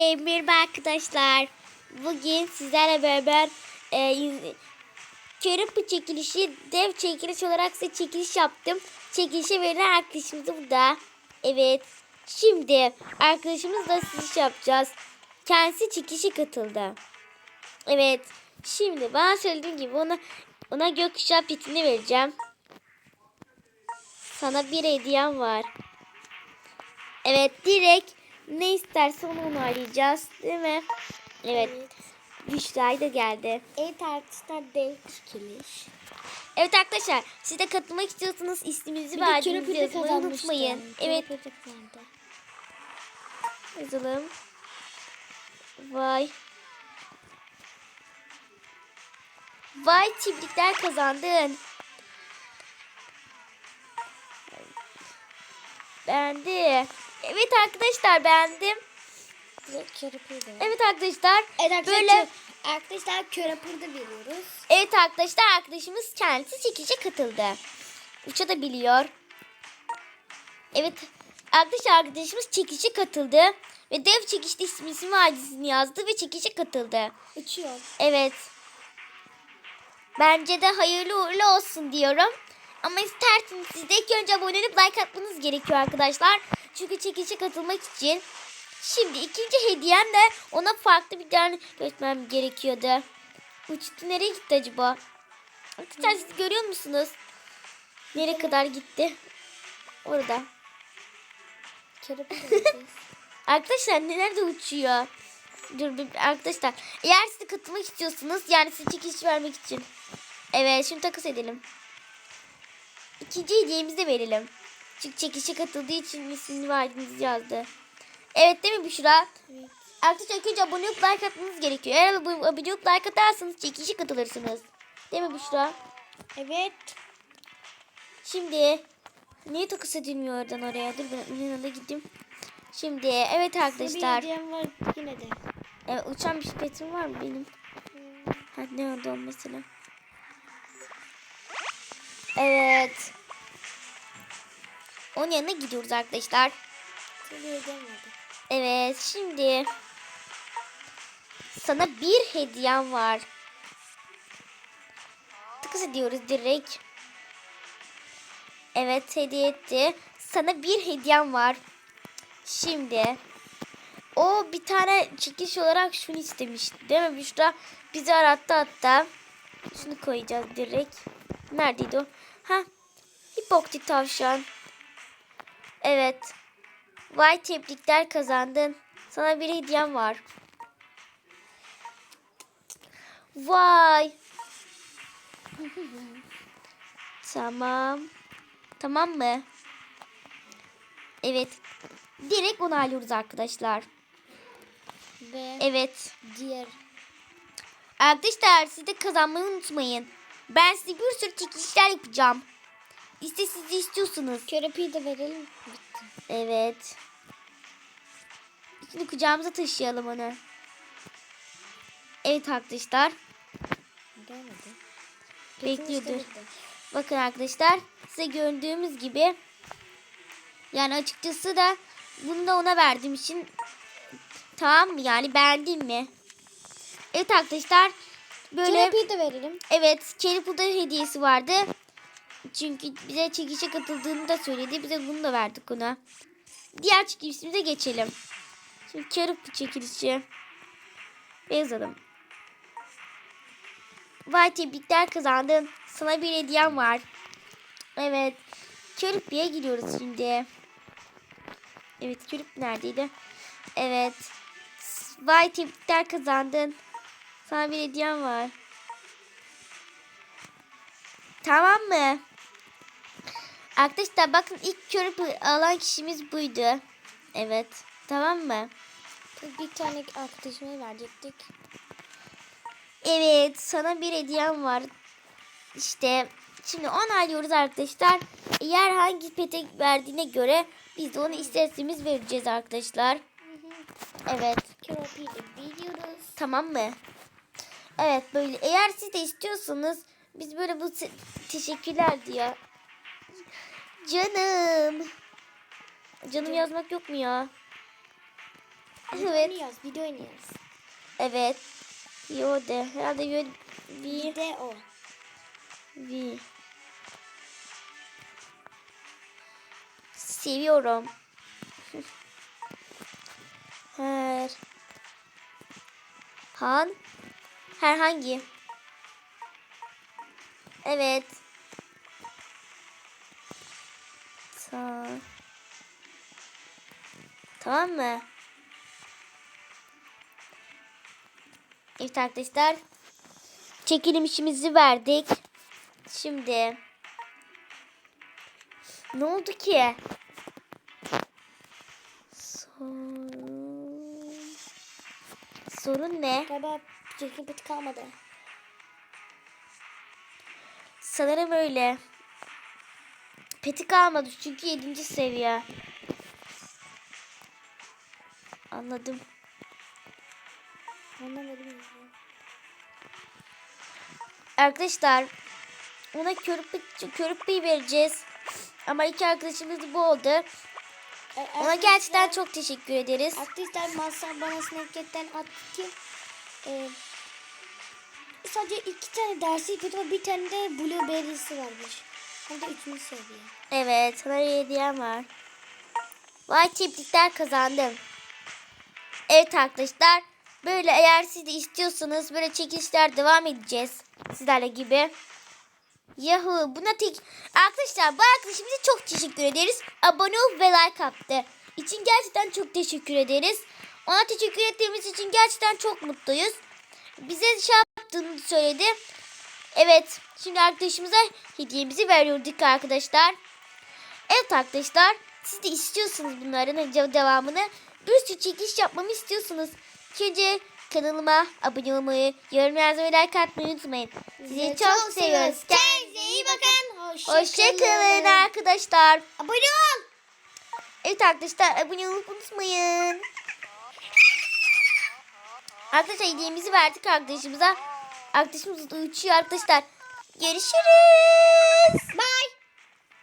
E, Merhaba arkadaşlar. Bugün sizlerle beraber e, Körüpü çekilişi dev çekiliş olarak size çekiliş yaptım. Çekilişe verilen arkadaşımız da burada. Evet. Şimdi arkadaşımızla sizi yapacağız. Kendisi çekilişe katıldı. Evet. Şimdi bana söylediğim gibi ona ona gökkuşağı pitini vereceğim. Sana bir hediyem var. Evet direkt ne isterse onu onaylayacağız değil mi? Evet. Büşra'yı da geldi. Evet arkadaşlar dev çekiliş. Evet arkadaşlar siz de katılmak istiyorsanız isminizi ve adınızı yazmayı unutmayın. Evet yazalım. Vay. Vay tebrikler kazandın. Beğendi. Evet arkadaşlar beğendim. Evet arkadaşlar Evet arkadaşlar, böyle arkadaşlar körepüte veriyoruz. Evet arkadaşlar arkadaşımız kendisi çekişe katıldı. Uça da biliyor. Evet arkadaşlar arkadaşımız çekişe katıldı. Ve dev çekişte ismi adresini yazdı ve çekişe katıldı. Uçuyor. Evet. Bence de hayırlı uğurlu olsun diyorum. Ama isterseniz siz de ilk önce abone olup like atmanız gerekiyor arkadaşlar. Çünkü çekişe katılmak için. Şimdi ikinci hediyem de ona farklı bir tane göstermem gerekiyordu. Uçtu nereye gitti acaba? Arkadaşlar siz görüyor musunuz? Nereye kadar gitti? Orada. Arkadaşlar neler de uçuyor. Dur bir arkadaşlar. Eğer siz katılmak istiyorsanız yani size çekiş vermek için. Evet şimdi takas edelim. İkinci hediyemizi de verelim. Çünkü çekişe katıldığı için ismini verdiniz yazdı. Evet değil mi Büşra? Evet. Arkadaşlar ilk önce abone olup like atmanız gerekiyor. Eğer abone abone olup like atarsanız çekişe katılırsınız. Değil mi Büşra? evet. Şimdi niye takas edilmiyor oradan oraya? Dur ben onun yanına gideyim. Şimdi evet Bir arkadaşlar. hediyem var yine de. Evet, uçan bir petim var mı benim? Ha, ne oldu mesela? Evet. Onun yanına gidiyoruz arkadaşlar. Evet şimdi sana bir hediyem var. Tıkız ediyoruz direkt. Evet hediye etti. Sana bir hediyem var. Şimdi o bir tane çekiş olarak şunu istemişti değil mi Büşra? Bizi arattı hatta. Şunu koyacağız direkt. Neredeydi o? Ha hipokti tavşan. Evet. Vay tebrikler kazandın. Sana bir hediyem var. Vay. tamam. Tamam mı? Evet. Direkt onaylıyoruz arkadaşlar. Ve Evet. diğer Arkadaşlar siz de kazanmayı unutmayın. Ben size bir sürü çekilişler yapacağım. İşte siz de istiyorsunuz. körepüyü de verelim. Bitti. Evet. Şimdi kucağımıza taşıyalım onu. Evet arkadaşlar. Gelmedi. Bitti. Bakın arkadaşlar size gördüğümüz gibi yani açıkçası da bunu da ona verdiğim için tamam mı yani beğendin mi? Evet arkadaşlar böyle Körepüyü de verelim. evet Kelly hediyesi vardı. Çünkü bize çekişe katıldığını da söyledi. Bize bunu da verdik ona. Diğer çekilişimize geçelim. Şimdi Kerip çekilişi. Yazalım. Vay tebrikler kazandın. Sana bir hediyem var. Evet. Körüp'e gidiyoruz şimdi. Evet Körüp neredeydi? Evet. Vay tebrikler kazandın. Sana bir hediyem var. Tamam mı? Arkadaşlar bakın ilk körüp alan kişimiz buydu. Evet. Tamam mı? Bir tane arkadaşıma verecektik. Evet sana bir hediyem var. İşte şimdi onaylıyoruz arkadaşlar. Eğer hangi petek verdiğine göre biz de onu istediğimiz vereceğiz arkadaşlar. Evet. Tamam mı? Evet böyle eğer siz de istiyorsanız biz böyle bu te- teşekkürler diyor. Canım. Canım yazmak yok mu ya? Video Evet. oynuyoruz. Video oynuyoruz. Evet. Yo de. Herhalde yo V. Video. V. Seviyorum. Her. Han. Herhangi. Evet. Ta. Tamam mı? Evet arkadaşlar. Çekilim işimizi verdik. Şimdi. Ne oldu ki? Sorun. Sorun ne? Galiba çekim peti kalmadı. Sanırım öyle. Peti kalmadı çünkü 7. seviye. Anladım. Anlamadım. Arkadaşlar ona körüp körüpü vereceğiz. Ama iki arkadaşımız bu oldu. E, Ona gerçekten çok teşekkür ederiz. Arkadaşlar masa bana Snapchat'ten attı ki e, sadece iki tane dersi yapıyordu ama bir tane de Blueberry'si varmış. Hem de üçüncü seviye. Evet, sana hediyem var. Vay tebrikler kazandım. Evet arkadaşlar, böyle eğer siz de istiyorsanız böyle çekilişler devam edeceğiz. Sizlerle gibi. Yahu buna tek... Arkadaşlar bu arkadaşımıza çok teşekkür ederiz. Abone ol ve like attı. için gerçekten çok teşekkür ederiz. Ona teşekkür ettiğimiz için gerçekten çok mutluyuz. Bize şey yaptığını söyledi. Evet şimdi arkadaşımıza hediyemizi veriyorduk arkadaşlar. Evet arkadaşlar siz de istiyorsunuz bunların dev- devamını. Bir sürü çekiş yapmamı istiyorsunuz. İlk kanalıma abone olmayı, yorum yazmayı, like atmayı unutmayın. Sizi çok, seviyoruz. Kendinize iyi bakın. Hoşçakalın arkadaşlar. Abone ol. Evet arkadaşlar abone olup unutmayın. Arkadaşlar hediyemizi verdik arkadaşımıza. Arkadaşımız da uçuyor arkadaşlar. Görüşürüz. Bye.